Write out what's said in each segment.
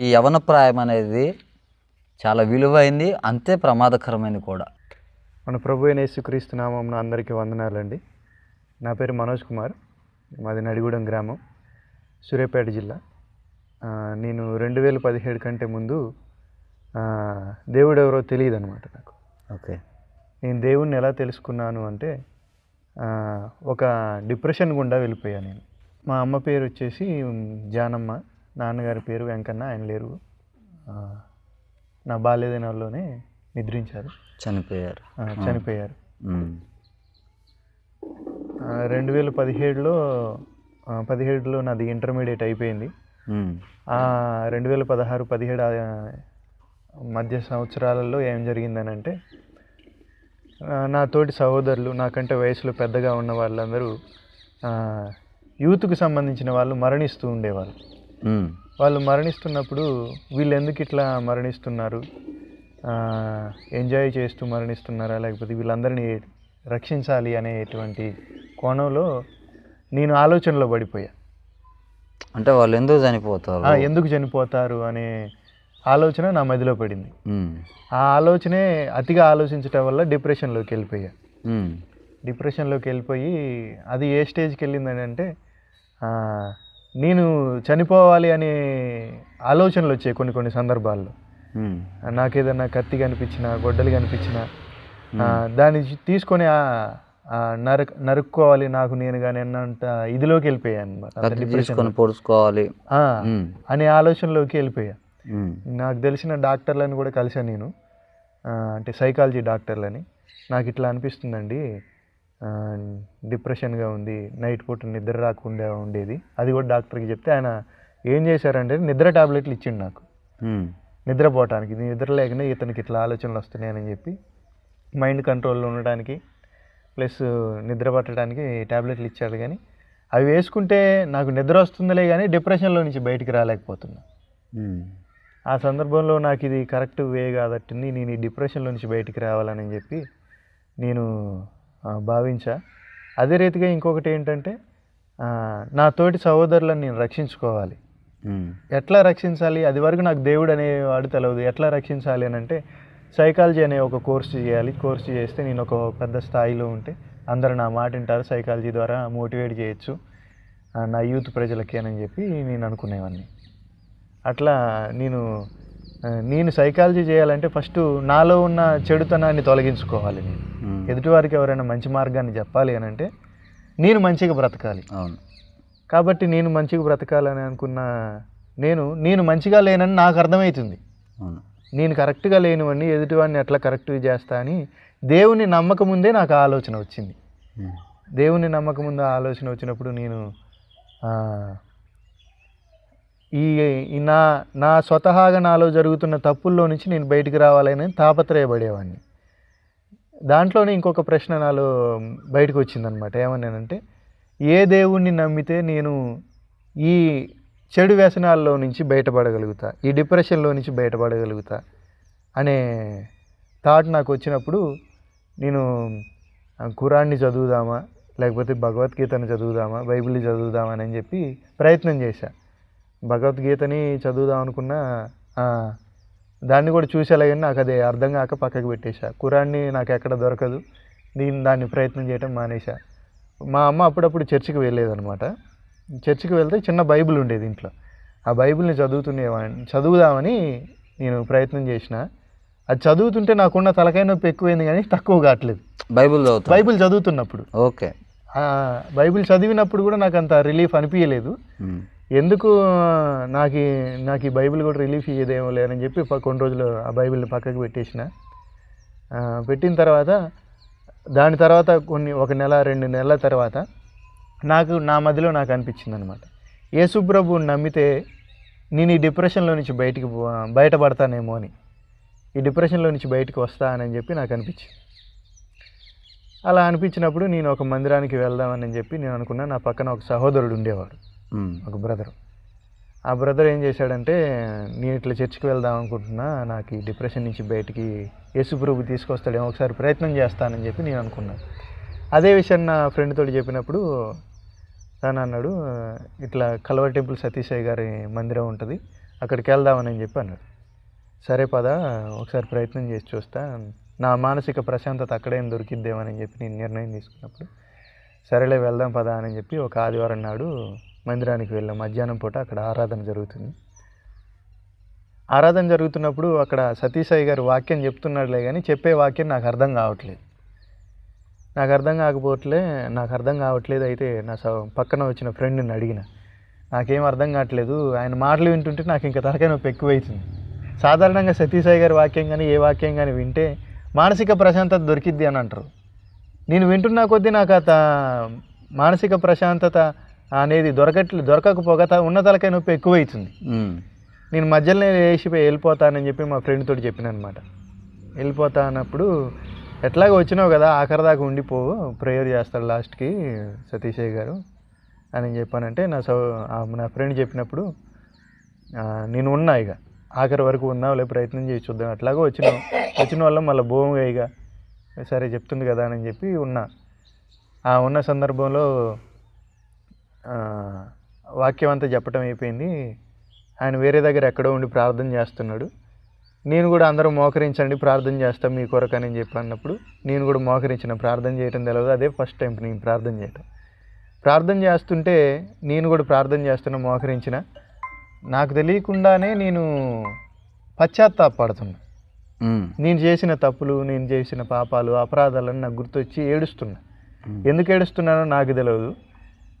ఈ యవన ప్రాయం అనేది చాలా విలువైంది అంతే ప్రమాదకరమైనది కూడా. మన ప్రభు అయిన యేసుక్రీస్తు నామం అందరికీ వందనాలండి. నా పేరు మనోజ్ కుమార్ మాది నడిగూడెం గ్రామం సూర్యాపేట జిల్లా. నేను రెండు వేల పదిహేడు కంటే ముందు దేవుడు ఎవరో తెలియదు అనమాట నాకు. ఓకే. నేను దేవుణ్ణి ఎలా తెలుసుకున్నాను అంటే ఒక డిప్రెషన్ గుండా వెళ్ళిపోయాను నేను. మా అమ్మ పేరు వచ్చేసి జానమ్మ. నాన్నగారి పేరు వెంకన్న ఆయన లేరు. నా బాల్య దినాల్లోనే నిద్రించారు. చనిపోయారు. చనిపోయారు. రెండు వేల పదిహేడులో పదిహేడులో నాది ఇంటర్మీడియట్ అయిపోయింది. రెండు వేల పదహారు పదిహేడు మధ్య సంవత్సరాలలో ఏం జరిగిందని అంటే నా తోటి సహోదరులు నాకంటే వయసులో పెద్దగా ఉన్న వాళ్ళందరూ యూత్కు సంబంధించిన వాళ్ళు మరణిస్తూ ఉండేవాళ్ళు. వాళ్ళు మరణిస్తున్నప్పుడు వీళ్ళు ఎందుకు ఇట్లా మరణిస్తున్నారు? ఎంజాయ్ చేస్తూ మరణిస్తున్నారా? లేకపోతే వీళ్ళందరినీ రక్షించాలి అనేటువంటి కోణంలో నేను ఆలోచనలో పడిపోయా. అంటే వాళ్ళు ఎందుకు చనిపోతారు? ఎందుకు చనిపోతారు అనే ఆలోచన నా మదిలో పడింది. ఆ ఆలోచనే అతిగా ఆలోచించటం వల్ల డిప్రెషన్లోకి వెళ్ళిపోయా. డిప్రెషన్లోకి వెళ్ళిపోయి అది ఏ స్టేజ్కి వెళ్ళిందని అంటే నేను చనిపోవాలి అనే ఆలోచనలు వచ్చాయి కొన్ని కొన్ని సందర్భాల్లో. నాకేదన్నా కత్తి కనిపించిన గొడ్డలు కనిపించిన దాన్ని తీసుకొని నరక్ నరుక్కోవాలి నాకు నేను కానీ అన్నంత ఇదిలోకి వెళ్ళిపోయాను అనమాట పొడుచుకోవాలి. అనే ఆలోచనలోకి వెళ్ళిపోయా. నాకు తెలిసిన డాక్టర్లను కూడా కలిసాను నేను. అంటే సైకాలజీ డాక్టర్లని. నాకు ఇట్లా అనిపిస్తుందండి డిప్రెషన్గా ఉంది నైట్ పూట నిద్ర రాకుండా ఉండేది అది కూడా డాక్టర్కి చెప్తే ఆయన ఏం చేశారంటే నిద్ర టాబ్లెట్లు ఇచ్చిండు నాకు. నిద్రపోవటానికి నిద్ర లేకనే ఇతనికి ఇట్లా ఆలోచనలు వస్తున్నాయని చెప్పి మైండ్ కంట్రోల్లో ఉండడానికి ప్లస్ నిద్ర పట్టడానికి టాబ్లెట్లు ఇచ్చాడు కానీ అవి వేసుకుంటే నాకు నిద్ర వస్తుందిలే కానీ డిప్రెషన్లో నుంచి బయటికి రాలేకపోతున్నా. ఆ సందర్భంలో నాకు ఇది కరెక్ట్ వే కాదట్టింది నేను ఈ డిప్రెషన్లో నుంచి బయటికి రావాలని చెప్పి నేను భావించా. అదే రీతిగా ఇంకొకటి ఏంటంటే నా తోటి సహోదరులను నేను రక్షించుకోవాలి. ఎట్లా రక్షించాలి? అది వరకు నాకు దేవుడు అనేవాడు తెలియదు ఎట్లా రక్షించాలి అని అంటే సైకాలజీ అనే ఒక కోర్సు చేయాలి. కోర్సు చేస్తే నేను ఒక పెద్ద స్థాయిలో ఉంటే అందరూ నా మాట వింటారు. సైకాలజీ ద్వారా మోటివేట్ చేయొచ్చు. నా యూత్ ప్రజలకి అని చెప్పి నేను అనుకునేవాడిని అట్లా నేను నేను సైకాలజీ చేయాలంటే ఫస్ట్ నాలో ఉన్న చెడుతనాన్ని తొలగించుకోవాలి నేను. ఎదుటివారికి ఎవరైనా మంచి మార్గాన్ని చెప్పాలి అని అంటే నేను మంచిగా బ్రతకాలి. అవును. కాబట్టి నేను మంచిగా బ్రతకాలని అనుకున్న నేను నేను మంచిగా లేనని నాకు అర్థమవుతుంది. నేను కరెక్ట్గా లేనివన్నీ ఎదుటివాడిని ఎట్లా కరెక్ట్గా చేస్తా అని దేవుని నమ్మక ముందే నాకు ఆలోచన వచ్చింది. దేవుని నమ్మక ముందు ఆ ఆలోచన వచ్చినప్పుడు నేను ఈ నా నా స్వతహాగా నాలో జరుగుతున్న తప్పుల్లో నుంచి నేను బయటికి రావాలని తాపత్రయపడేవాడిని. దాంట్లోనే ఇంకొక ప్రశ్న నాలో బయటకు వచ్చిందనమాట ఏమన్నానంటే ఏ దేవుణ్ణి నమ్మితే నేను ఈ చెడు వ్యసనాల్లో నుంచి బయటపడగలుగుతా ఈ డిప్రెషన్లో నుంచి బయటపడగలుగుతా అనే థాట్ నాకు వచ్చినప్పుడు నేను కురాన్ని చదువుదామా లేకపోతే భగవద్గీతను చదువుదామా బైబిల్ని చదువుదామా అని చెప్పి ప్రయత్నం చేశా. భగవద్గీతని చదువుదాం అనుకున్నా దాన్ని కూడా చూసేలా కానీ నాకు అది అర్థం కాక పక్కకు పెట్టేశా. ఖురాన్ని నాకు ఎక్కడ దొరకదు. దీన్ని దాన్ని ప్రయత్నం చేయడం మానేశా. మా అమ్మ అప్పుడప్పుడు చర్చికి వెళ్ళేదనమాట చర్చికి వెళ్తే చిన్న బైబిల్ ఉండేది ఇంట్లో ఆ బైబిల్ని చదువుతునేవాడిని. చదువుదామని నేను ప్రయత్నం చేసిన అది చదువుతుంటే నాకున్న తలకాయ నొప్పి ఎక్కువైంది కానీ తక్కువ కావట్లేదు. బైబిల్ చదువుతా బైబిల్ చదువుతున్నప్పుడు. ఓకే. బైబిల్ చదివినప్పుడు కూడా నాకు అంత రిలీఫ్ అనిపించలేదు. ఎందుకు నాకు ఈ- నాకు ఈ బైబిల్ కూడా రిలీఫ్ ఇయ్యేదేమో లేదని చెప్పి కొన్ని రోజులు ఆ బైబిల్ని పక్కకు పెట్టేసిన. పెట్టిన తర్వాత దాని తర్వాత కొన్ని ఒక నెల రెండు నెలల తర్వాత నాకు నా మధ్యలో నాకు అనిపించింది అనమాట యేసుప్రభుని నమ్మితే నేను ఈ డిప్రెషన్లో నుంచి బయటికి బయటపడతానేమో అని. ఈ డిప్రెషన్లో నుంచి బయటకు వస్తానని చెప్పి నాకు అనిపించింది. అలా అనిపించినప్పుడు నేను ఒక మందిరానికి వెళ్దామని చెప్పి నేను అనుకున్నా. నా పక్కన ఒక సహోదరుడు ఉండేవాడు. ఒక బ్రదర్. ఆ బ్రదర్ ఏం చేశాడంటే నేను ఇట్లా చర్చికి వెళ్దాం అనుకుంటున్నా నాకు ఈ డిప్రెషన్ నుంచి బయటికి యేసుప్రభు తీసుకొస్తాడేమో ఒకసారి ప్రయత్నం చేస్తానని చెప్పి నేను అనుకున్నాను అదే విషయాన్ని నా ఫ్రెండ్తో చెప్పినప్పుడు తను అన్నాడు ఇట్లా కల్వర్ టెంపుల్ సతీశయ్య గారి మందిరం ఉంటుంది అక్కడికి వెళ్దామని చెప్పి అన్నాడు. సరే పద ఒకసారి ప్రయత్నం చేసి చూస్తా నా మానసిక ప్రశాంతత అక్కడేం దొరికిద్దేమని చెప్పి నేను నిర్ణయం తీసుకున్నప్పుడు సరేలే వెళ్దాం పద అని చెప్పి ఒక ఆదివారం నాడు మందిరానికి వెళ్ళాం. మధ్యాహ్నం పూట అక్కడ ఆరాధన జరుగుతుంది. ఆరాధన జరుగుతున్నప్పుడు అక్కడ సతీసాయి గారు వాక్యం చెప్తున్నాడులే కానీ చెప్పే వాక్యం నాకు అర్థం కావట్లేదు. నాకు అర్థం కాకపోవట్లే నాకు అర్థం కావట్లేదు అయితే నా స- పక్కన వచ్చిన ఫ్రెండ్ని అడిగిన. నాకేం అర్థం కావట్లేదు. ఆయన మాటలు వింటుంటే నాకు ఇంకా తలకాయ నొప్పి ఎక్కువైతుంది. సాధారణంగా సతీసాయి గారి వాక్యం కానీ ఏ వాక్యం కానీ వింటే మానసిక ప్రశాంతత దొరికిద్ది అని అంటారు. నేను వింటున్నా కొద్దీ నాకు ఆ మానసిక ప్రశాంతత అనేది దొరకట్లేదు దొరకకపోగా ఉన్న తలకాయ నొప్పి ఎక్కువైతుంది. నేను మధ్యలోనే లేచిపోయి వెళ్ళిపోతానని చెప్పి మా ఫ్రెండ్ తోటి చెప్పిన అనమాట వెళ్ళిపోతా అన్నప్పుడు ఎట్లాగో వచ్చినావు కదా ఆఖరి దాకా ఉండిపో ప్రేయర్ చేస్తాడు లాస్ట్కి సతీషయ్య గారు అని చెప్పానంటే నా సౌ నా ఫ్రెండ్ చెప్పినప్పుడు నేను ఉన్నా ఇక ఆఖరి వరకు ఉన్నావులే ప్రయత్నం చేసి చూద్దాం అట్లాగో వచ్చిన వచ్చిన వాళ్ళం మళ్ళీ భూమిగా ఇక సరే చెప్తుంది కదా అని చెప్పి ఉన్నా. ఆ ఉన్న సందర్భంలో వాక్యం అంతా చెప్పటం అయిపోయింది. ఆయన వేరే దగ్గర ఎక్కడో ఉండి ప్రార్థన చేస్తున్నాడు. నేను కూడా అందరూ మోకరించండి ప్రార్థన చేస్తాం మీ కొరకు అని చెప్పి అన్నప్పుడు నేను కూడా మోకరించిన ప్రార్థన చేయటం తెలియదు అదే ఫస్ట్ టైం నేను ప్రార్థన చేయటం. ప్రార్థన చేస్తుంటే నేను కూడా ప్రార్థన చేస్తున్న మోకరించిన. నాకు తెలియకుండానే నేను పశ్చాత్తాపడుతున్నా. నేను చేసిన తప్పులు నేను చేసిన పాపాలు అపరాధాలను నాకు గుర్తొచ్చి ఏడుస్తున్నా. ఎందుకు ఏడుస్తున్నానో నాకు తెలియదు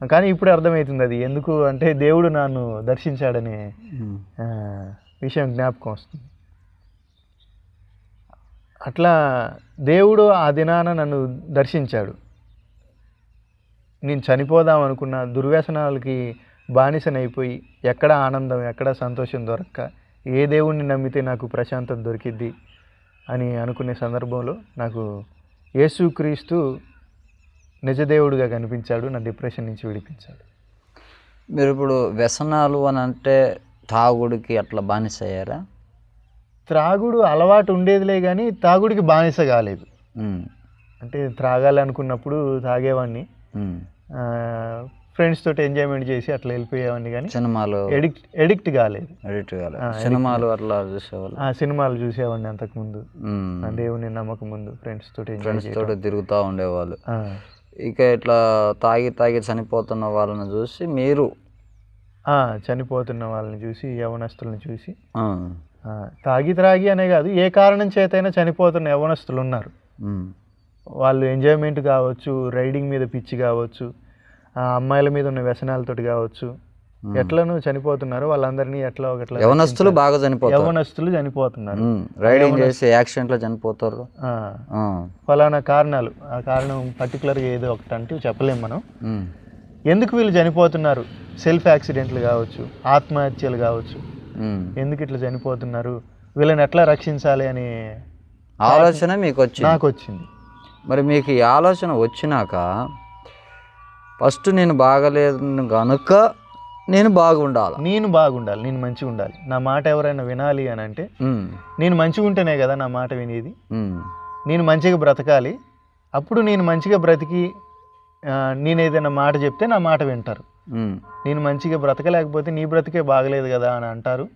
కానీ ఇప్పుడు అర్థమవుతుంది అది. ఎందుకు అంటే దేవుడు నన్ను దర్శించాడనే విషయం జ్ఞాపకం వస్తుంది. అట్లా దేవుడు ఆ దినాన నన్ను దర్శించాడు. నేను చనిపోదాం అనుకున్న దుర్వ్యసనాలకి బానిసనైపోయి ఎక్కడ ఆనందం ఎక్కడ సంతోషం దొరక్క ఏ దేవుణ్ణి నమ్మితే నాకు ప్రశాంతత దొరికిద్ది అని అనుకునే సందర్భంలో నాకు యేసుక్రీస్తు నిజదేవుడిగా కనిపించాడు నా డిప్రెషన్ నుంచి విడిపించాడు. మీరు ఇప్పుడు వ్యసనాలు అని అంటే తాగుడికి అట్లా బానిస అయ్యారా త్రాగుడు అలవాటు ఉండేదిలే కానీ తాగుడికి బానిస కాలేదు. అంటే త్రాగాలి అనుకున్నప్పుడు తాగేవాడిని. ఫ్రెండ్స్ తోటి ఎంజాయ్మెంట్ చేసి అట్లా వెళ్ళిపోయేవాడిని కానీ సినిమాలు? ఎడిక్ట్ ఎడిక్ట్ కాలేదు. ఎడిట్ కాలే ఆ, సినిమాలు అట్లా చూసేవాళ్ళు? ఆ సినిమాలు చూసేవాడిని అంతకుముందు. దేవుని నమ్మకం ముందు ఫ్రెండ్స్ తోటి ఫ్రెండ్స్ తోటి తిరుగుతూ ఉండేవాళ్ళు. ఇక ఇట్లా తాగి తాగి చనిపోతున్న వాళ్ళని చూసి మీరు? చనిపోతున్న వాళ్ళని చూసి యవనస్తులను చూసి. తాగి త్రాగి అనే కాదు ఏ కారణం చేతైనా చనిపోతున్న యవనస్తులు ఉన్నారు. వాళ్ళు ఎంజాయ్మెంట్ కావచ్చు రైడింగ్ మీద పిచ్చి కావచ్చు ఆ అమ్మాయిల మీద ఉన్న వ్యసనాలతోటి కావచ్చు ఉమ్. ఎట్లను చనిపోతున్నారు? వాళ్ళందరినీ ఎట్లా ఒకట్లా యవనస్తులు బాగా చనిపోతారు. యవనస్తులు చనిపోతున్నారు. రైడింగ్ చేసి యాక్సిడెంట్లో చనిపోతారు. ఆ, ఆ, ఫలానా కారణాలు. ఆ కారణం పర్టికులర్గా ఏదో ఒకటి అంటే చెప్పలేం మనం. ఎందుకు వీళ్ళు చనిపోతున్నారు? సెల్ఫ్ యాక్సిడెంట్లు కావచ్చు ఆత్మహత్యలు కావచ్చు. ఎందుకు ఇట్లా చనిపోతున్నారు? వీళ్ళని ఎట్లా రక్షించాలి అని ఆలోచన మీకు వచ్చింది నాకు వచ్చింది మరి మీకు ఈ ఆలోచన వచ్చినాక ఫస్ట్ నేను బాగలేదు గనుక నేను బాగుండాలి? నేను బాగుండాలి నేను మంచిగా ఉండాలి నా మాట ఎవరైనా వినాలి అని అంటే నేను మంచిగా ఉంటేనే కదా నా మాట వినేది. నేను మంచిగా బ్రతకాలి. అప్పుడు నేను మంచిగా బ్రతికి నేను ఏదైనా మాట చెప్తే నా మాట వింటారు. నేను మంచిగా బ్రతకలేకపోతే నీ బ్రతికే బాగలేదు కదా అని అంటారు.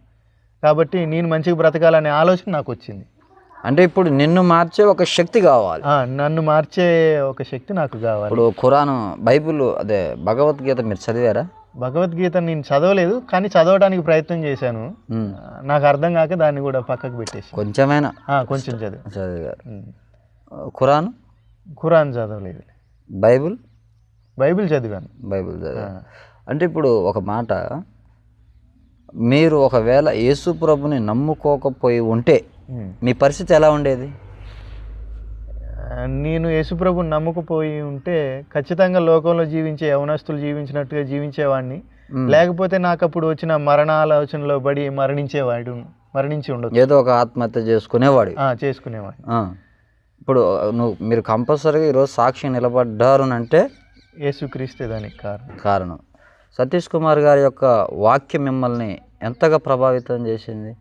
కాబట్టి నేను మంచిగా బ్రతకాలనే ఆలోచన నాకు వచ్చింది. అంటే ఇప్పుడు నిన్ను మార్చే ఒక శక్తి కావాలి. నన్ను మార్చే ఒక శక్తి నాకు కావాలి. ఇప్పుడు ఖురాను బైబిల్ అదే భగవద్గీత మీరు చదివారా? భగవద్గీత నేను చదవలేదు కానీ చదవడానికి ప్రయత్నం చేశాను. నాకు అర్థం కాక దాన్ని కూడా పక్కకు పెట్టేసి. కొంచెమైనా? కొంచెం చదివి. చదివారు. ఖురాన్? ఖురాన్ చదవలేదు. బైబిల్? బైబిల్ చదివాను. బైబిల్ ఆ, చదివారు అంటే ఇప్పుడు ఒక మాట మీరు ఒకవేళ యేసు ప్రభుని నమ్ముకోకపోయి ఉంటే. మీ పరిస్థితి ఎలా ఉండేది? నేను యేసుప్రభుని నమ్ముకుపోయి ఉంటే ఖచ్చితంగా లోకంలో జీవించే యవనస్తులు జీవించినట్టుగా జీవించేవాడిని. లేకపోతే నాకు అప్పుడు వచ్చిన మరణాలోచనలో పడి మరణించేవాడు మరణించి ఉండదు ఏదో ఒక ఆత్మహత్య చేసుకునేవాడు. ఆ. ఇప్పుడు నువ్వు మీరు కంపల్సరీగా ఈరోజు సాక్షి నిలబడ్డారు అంటే యేసుక్రీస్తే దానికి కారణం. కారణం. సతీష్ కుమార్ గారి యొక్క వాక్యం మిమ్మల్ని ఎంతగా ప్రభావితం చేసింది?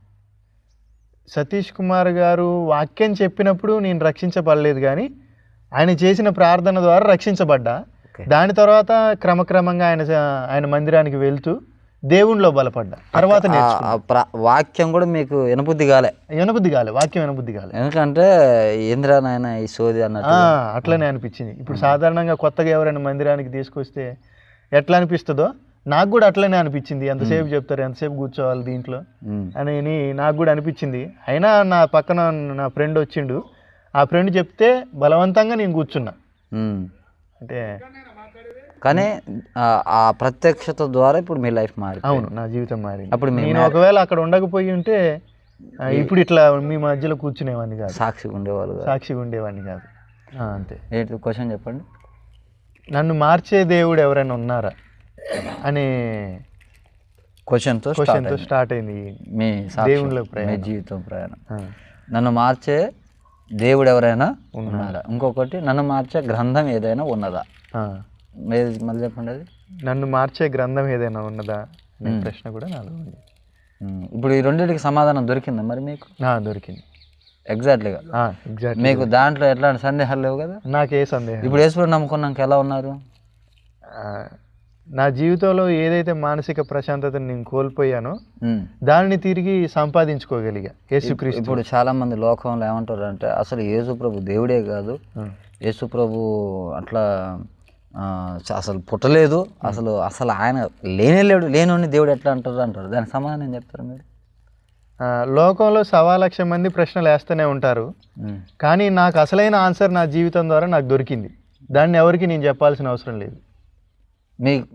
సతీష్ కుమార్ గారు వాక్యం చెప్పినప్పుడు నేను రక్షించబడలేదు కానీ ఆయన చేసిన ప్రార్థన ద్వారా రక్షించబడ్డా. దాని తర్వాత క్రమక్రమంగా ఆయన ఆయన మందిరానికి వెళ్తూ దేవునిలో బలపడ్డా. తర్వాత వాక్యం కూడా మీకు వినబుద్ధి కాలే. వినబుద్ధి కాలే వాక్యం వినబుద్ధి కాలే. ఎందుకంటే ఏంద్రా నాయన ఈ సోది అన్నట్టు ఆ, అట్లనే అనిపించింది. ఇప్పుడు సాధారణంగా కొత్తగా ఎవరైనా మందిరానికి తీసుకొస్తే ఎట్లా అనిపిస్తుందో నాకు కూడా అట్లనే అనిపించింది. ఎంతసేపు చెప్తారు ఎంతసేపు కూర్చోవాలి దీంట్లో అని నాకు కూడా అనిపించింది. అయినా నా పక్కన నా ఫ్రెండ్ వచ్చిండు. ఆ ఫ్రెండ్ చెప్తే బలవంతంగా నేను కూర్చున్నా. అంటే కానీ ఆ- ప్రత్యక్షత ద్వారా ఇప్పుడు మీ లైఫ్ మారి అవును నా జీవితం మారింది. అప్పుడు నేను ఒకవేళ అక్కడ ఉండకపోయి ఉంటే ఇప్పుడు ఇట్లా మీ మధ్యలో కూర్చునేవాడిని కాదు. సాక్షిగా ఉండేవాళ్ళు. సాక్షిగా ఉండేవాడిని కాదు. అంతే. ఏంటి క్వశ్చన్ చెప్పండి. నన్ను మార్చే దేవుడు ఎవరైనా ఉన్నారా? అనే క్వశ్చన్తో క్వశ్చన్తో స్టార్ట్ అయింది. మీ దేవునిలో మీ ప్రయాణం. జీవితం ప్రయాణం. నన్ను మార్చే దేవుడు ఎవరైనా ఉన్నారా ఇంకొకటి నన్ను మార్చే గ్రంథం ఏదైనా ఉన్నదా? మళ్ళీ చెప్పండి నన్ను మార్చే గ్రంథం ఏదైనా ఉన్నదా అనే ప్రశ్న కూడా నాలో ఉంది. ఇప్పుడు ఈ రెండింటికి సమాధానం దొరికిందా మరి మీకు? దొరికింది. ఎగ్జాక్ట్లీగా ఎగ్జాక్ట్ మీకు దాంట్లో ఎట్లాంటి సందేహాలు లేవు కదా? నాకే సందేహం ఇప్పుడు యేసుడు నమ్ముకున్నాక ఎలా ఉన్నారు? నా జీవితంలో ఏదైతే మానసిక ప్రశాంతతను నేను కోల్పోయానో. దానిని తిరిగి సంపాదించుకోగలిగా యేసుక్రీస్తు. ఇప్పుడు చాలా మంది లోకంలో ఏమంటారు అంటే అసలు యేసు ప్రభు దేవుడే కాదు. యేసు ప్రభు అట్లా అసలు పుట్టలేదు. అసలు అసలు ఆయన లేనే లేడు. లేని దేవుడు ఎట్లా అంటారు అంటారు? దానికి సమాధానం ఏం చెప్తారు మీరు? లోకంలో సవా లక్ష మంది ప్రశ్నలు వేస్తూనే ఉంటారు. కానీ నాకు అసలైన ఆన్సర్ నా జీవితం ద్వారా నాకు దొరికింది. దాన్ని ఎవరికి నేను చెప్పాల్సిన అవసరం లేదు. మీ